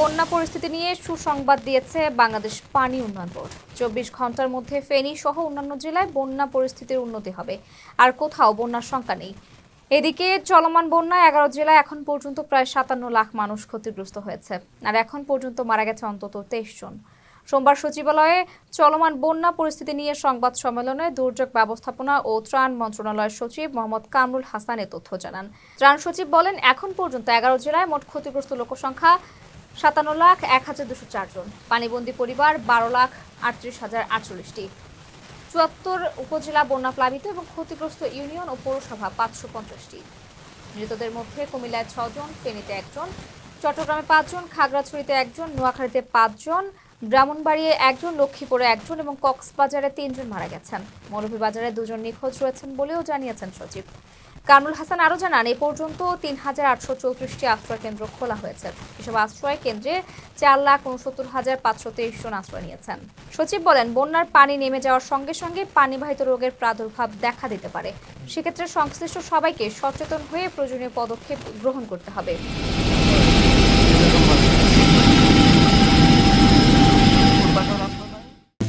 বন্যা পরিস্থিতি নিয়ে সুসংবাদ দিয়েছে বাংলাদেশ পানি উন্নয়ন বোর্ড। চব্বিশ ঘণ্টার মধ্যে ফেনী সহ অন্যান্য জেলায় বন্যা পরিস্থিতির উন্নতি হবে। আর কোথাও বন্যার শঙ্কা নেই। এদিকে চলমান বন্যায় এগারো জেলায় এখন পর্যন্ত প্রায় সাতান্ন লাখ মানুষ ক্ষতিগ্রস্ত হয়েছে। আর এখন পর্যন্ত মারা গেছে অন্তত তেইশ জন। সোমবার সচিবালয়ে চলমান বন্যা পরিস্থিতি নিয়ে সংবাদ সম্মেলনে দুর্যোগ ব্যবস্থাপনা ও ত্রাণ মন্ত্রণালয়ের সচিব মোহাম্মদ কামরুল হাসান এ তথ্য জানান। ত্রাণ সচিব বলেন, এখন পর্যন্ত এগারো জেলায় মোট ক্ষতিগ্রস্ত লোকসংখ্যা সাতান্ন লাখ, এক হাজার দুশো চারজন পানিবন্দি পরিবার বারো লাখ, আটত্রিশ হাজার আটচল্লিশটি। চুয়াত্তর উপজেলা বন্যা প্লাবিত এবং ক্ষতিগ্রস্ত ইউনিয়ন ও পৌরসভা পাঁচশো পঞ্চাশটি। মৃতদের মধ্যে কুমিল্লায় ছজন ফেনীতে একজন চট্টগ্রামে পাঁচজন খাগড়াছড়িতে একজন নোয়াখালীতে পাঁচজন ব্রাহ্মণবাড়িয়ে একজন লক্ষ্মীপুরে একজন এবং কক্সবাজারে তিনজন মারা গেছেন। মৌলভীবাজারে দুজন নিখোঁজ রয়েছেন বলেও জানিয়েছেন সচিব। কামরুল হাসান আরও জানান, এ পর্যন্ত তিন হাজার আটশো চৌত্রিশটি আশ্রয় কেন্দ্র খোলা হয়েছে। এসব আশ্রয় কেন্দ্রে চার লাখ উনসত্তর হাজার পাঁচশো তেইশ জন আশ্রয় নিয়েছেন। সচিব বলেন, বন্যার পানি নেমে যাওয়ার সঙ্গে সঙ্গে পানিবাহিত রোগের প্রাদুর্ভাব দেখা দিতে পারে। সেক্ষেত্রে সংশ্লিষ্ট সবাইকে সচেতন হয়ে প্রয়োজনীয় পদক্ষেপ গ্রহণ করতে হবে।